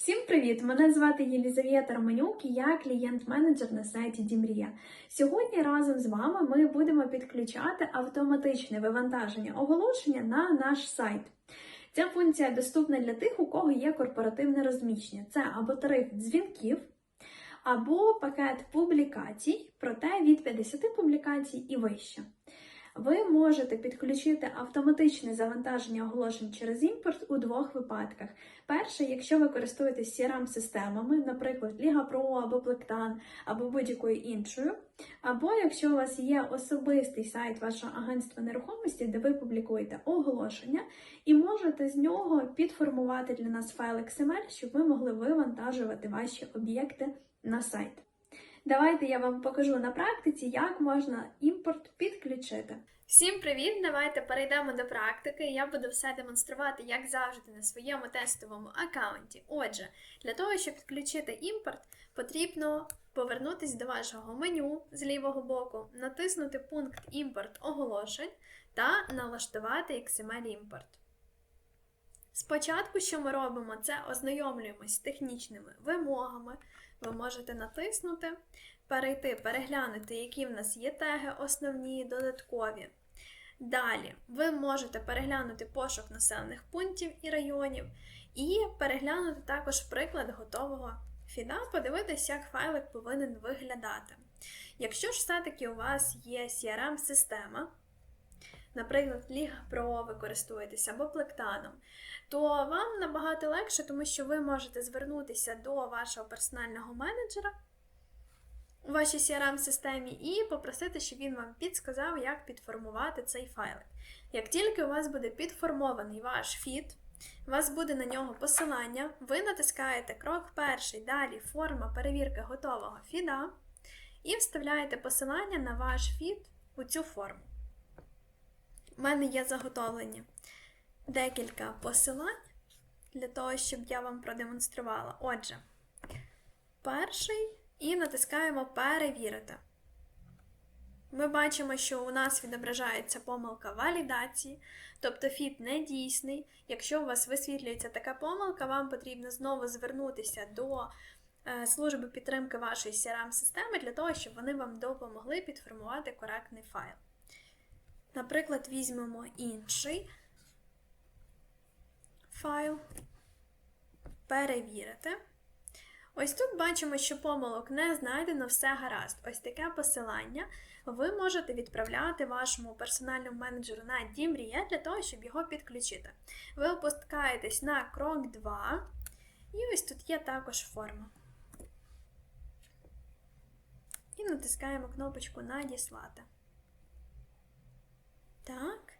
Всім привіт! Мене звати Єлізавета Романюк і я клієнт-менеджер на сайті Дімрія. Сьогодні разом з вами ми будемо підключати автоматичне вивантаження оголошення на наш сайт. Ця функція доступна для тих, у кого є корпоративне розміщення. Це або тариф дзвінків, або пакет публікацій, проте від 50 публікацій і вище. Ви можете підключити автоматичне завантаження оголошень через імпорт у двох випадках. Перше, якщо ви користуєтесь CRM-системами, наприклад, Liga Pro або Plectan, або будь-якою іншою, або якщо у вас є особистий сайт вашого агентства нерухомості, де ви публікуєте оголошення, і можете з нього підформувати для нас файл XML, щоб ви могли вивантажувати ваші об'єкти на сайт. Давайте я вам покажу на практиці, як можна імпорт підключити. Всім привіт! Давайте перейдемо до практики. Я буду все демонструвати, як завжди, на своєму тестовому аккаунті. Отже, для того, щоб підключити імпорт, потрібно повернутися до вашого меню з лівого боку, натиснути пункт Імпорт оголошень та налаштувати XML імпорт. Спочатку, що ми робимо, це ознайомлюємось з технічними вимогами. Ви можете натиснути, перейти, переглянути, які в нас є теги, основні, додаткові. Далі ви можете переглянути пошук населених пунктів і районів, і переглянути також приклад готового фіда, подивитися, як файлик повинен виглядати. Якщо ж все-таки у вас є CRM-система, наприклад, Liga Pro ви користуєтесь або плектаном, то вам набагато легше, тому що ви можете звернутися до вашого персонального менеджера у вашій CRM-системі і попросити, щоб він вам підсказав, як підформувати цей файлик. Як тільки у вас буде підформований ваш фіт, у вас буде на нього посилання, ви натискаєте крок перший, далі форма перевірки готового фіда, і вставляєте посилання на ваш фіт у цю форму. У мене є заготовлені декілька посилань для того, щоб я вам продемонструвала. Отже, перший і натискаємо Перевірити. Ми бачимо, що у нас відображається помилка валідації, тобто фіт не дійсний. Якщо у вас висвітлюється така помилка, вам потрібно знову звернутися до е, служби підтримки вашої CRM-системи для того, щоб вони вам допомогли підформувати коректний файл. Наприклад, візьмемо інший файл, перевірити. Ось тут бачимо, що помилок не знайдено, все гаразд. Ось таке посилання ви можете відправляти вашому персональному менеджеру на Дімрія для того, щоб його підключити. Ви опускаєтесь на крок 2, і ось тут є також форма. І натискаємо кнопочку Надіслати. Так.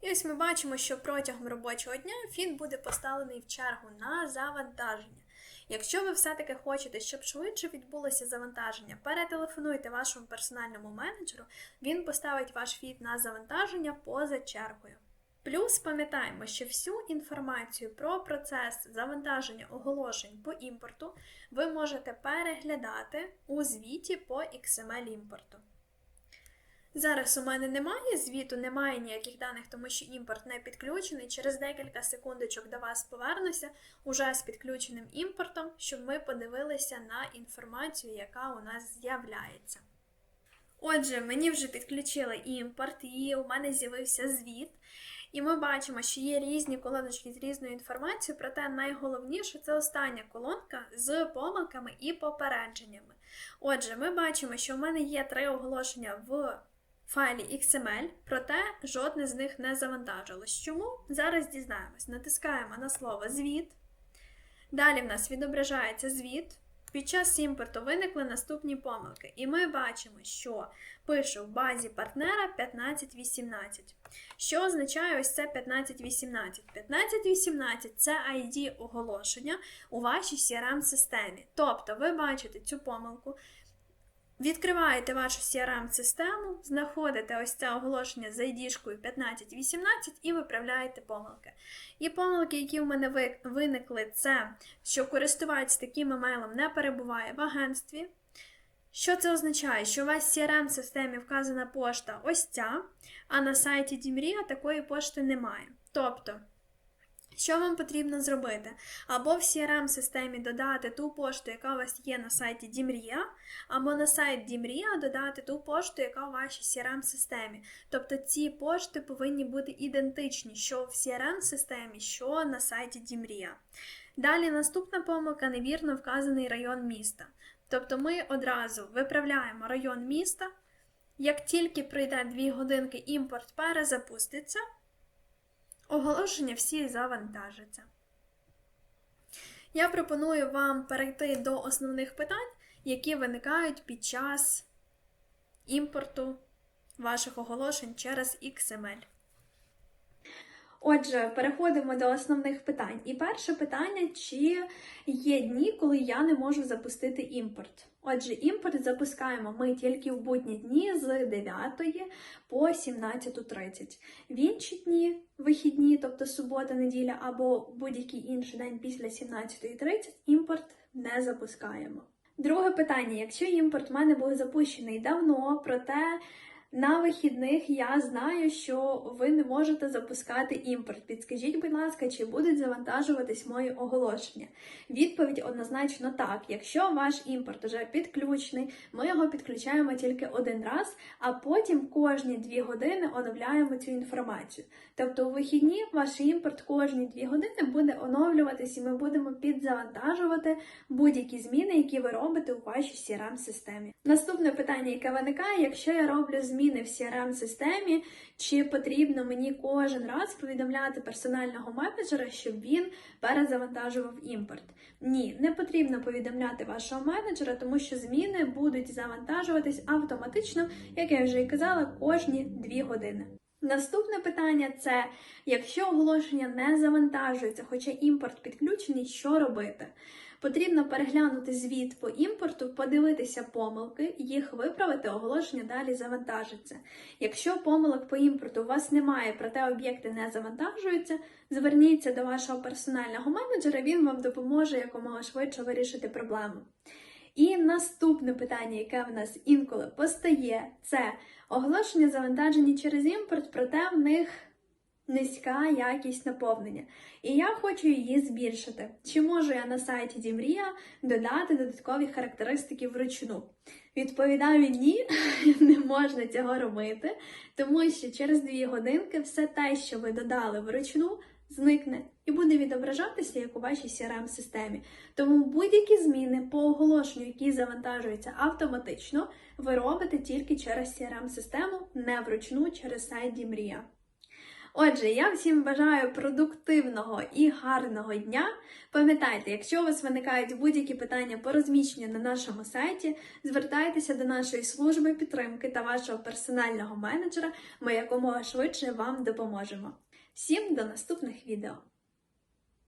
І ось ми бачимо, що протягом робочого дня фін буде поставлений в чергу на завантаження. Якщо ви все-таки хочете, щоб швидше відбулося завантаження, перетелефонуйте вашому персональному менеджеру, він поставить ваш фід на завантаження поза чергою. Плюс пам'ятаємо, що всю інформацію про процес завантаження оголошень по імпорту ви можете переглядати у звіті по XML імпорту. Зараз у мене немає звіту, немає ніяких даних, тому що імпорт не підключений. Через декілька секундочок до вас повернуся уже з підключеним імпортом, щоб ми подивилися на інформацію, яка у нас з'являється. Отже, мені вже підключили імпорт, і у мене з'явився звіт. І ми бачимо, що є різні колоночки з різною інформацією, проте найголовніше це остання колонка з помилками і попередженнями. Отже, ми бачимо, що в мене є три оголошення в файлі XML, проте жодне з них не завантажилось. Чому? Зараз дізнаємось. Натискаємо на слово звіт. Далі в нас відображається звіт. Під час імпорту виникли наступні помилки, і ми бачимо, що пише в базі партнера 1518. Що означає ось це 1518? 1518 це ID оголошення у вашій CRM-системі. Тобто ви бачите цю помилку, Відкриваєте вашу CRM-систему, знаходите ось це оголошення з ID-шкою 1518 і виправляєте помилки. І помилки, які в мене виникли, це що користувач таким емейлом не перебуває в агентстві. Що це означає? Що у вас в CRM-системі вказана пошта ось ця, а на сайті Дімрія такої пошти немає. Тобто Що вам потрібно зробити? Або в CRM-системі додати ту пошту, яка у вас є на сайті Дімрія, або на сайт Дімрія додати ту пошту, яка у вашій CRM-системі. Тобто ці пошти повинні бути ідентичні, що в CRM-системі, що на сайті Дімрія. Далі наступна помилка невірно вказаний район міста. Тобто ми одразу виправляємо район міста. Як тільки пройде 2 годинки, імпорт перезапуститься, оголошення всі завантажаться. Я пропоную вам перейти до основних питань, які виникають під час імпорту ваших оголошень через XML. Отже, переходимо до основних питань. І перше питання: чи є дні, коли я не можу запустити імпорт? Отже, імпорт запускаємо ми тільки в будні дні з 9 по 17.30. В інші дні, вихідні, тобто субота, неділя або будь-який інший день після 17.30, імпорт не запускаємо. Друге питання: якщо імпорт в мене був запущений давно, проте на вихідних я знаю, що ви не можете запускати імпорт. Підскажіть, будь ласка, чи будуть завантажуватись мої оголошення? Відповідь однозначно так. Якщо ваш імпорт вже підключений, ми його підключаємо тільки один раз, а потім кожні дві години оновляємо цю інформацію. Тобто у вихідні ваш імпорт кожні дві години буде оновлюватись, і ми будемо підзавантажувати будь-які зміни, які ви робите у вашій CRM-системі. Наступне питання, яке виникає, якщо я роблю зміни в CRM-системі, чи потрібно мені кожен раз повідомляти персонального менеджера, щоб він перезавантажував імпорт? Ні, не потрібно повідомляти вашого менеджера, тому що зміни будуть завантажуватись автоматично, як я вже і казала, кожні 2 години. Наступне питання це якщо оголошення не завантажується, хоча імпорт підключений, що робити? Потрібно переглянути звіт по імпорту, подивитися помилки, їх виправити, оголошення далі завантажиться. Якщо помилок по імпорту у вас немає, проте об'єкти не завантажуються, зверніться до вашого персонального менеджера, він вам допоможе якомога швидше вирішити проблему. І наступне питання, яке в нас інколи постає, це оголошення завантажені через імпорт, проте в них низька якість наповнення. І я хочу її збільшити. Чи можу я на сайті Дімрія додати додаткові характеристики вручну? Відповідаю ні, не можна цього робити, тому що через дві годинки все те, що ви додали вручну, зникне і буде відображатися як у вашій CRM-системі. Тому будь-які зміни по оголошенню, які завантажуються автоматично, ви робите тільки через CRM-систему, не вручну через сайт Дімрія. Отже, я всім бажаю продуктивного і гарного дня. Пам'ятайте, якщо у вас виникають будь-які питання по розміщенню на нашому сайті, звертайтеся до нашої служби підтримки та вашого персонального менеджера. Ми якомога швидше вам допоможемо. Всім до наступних відео!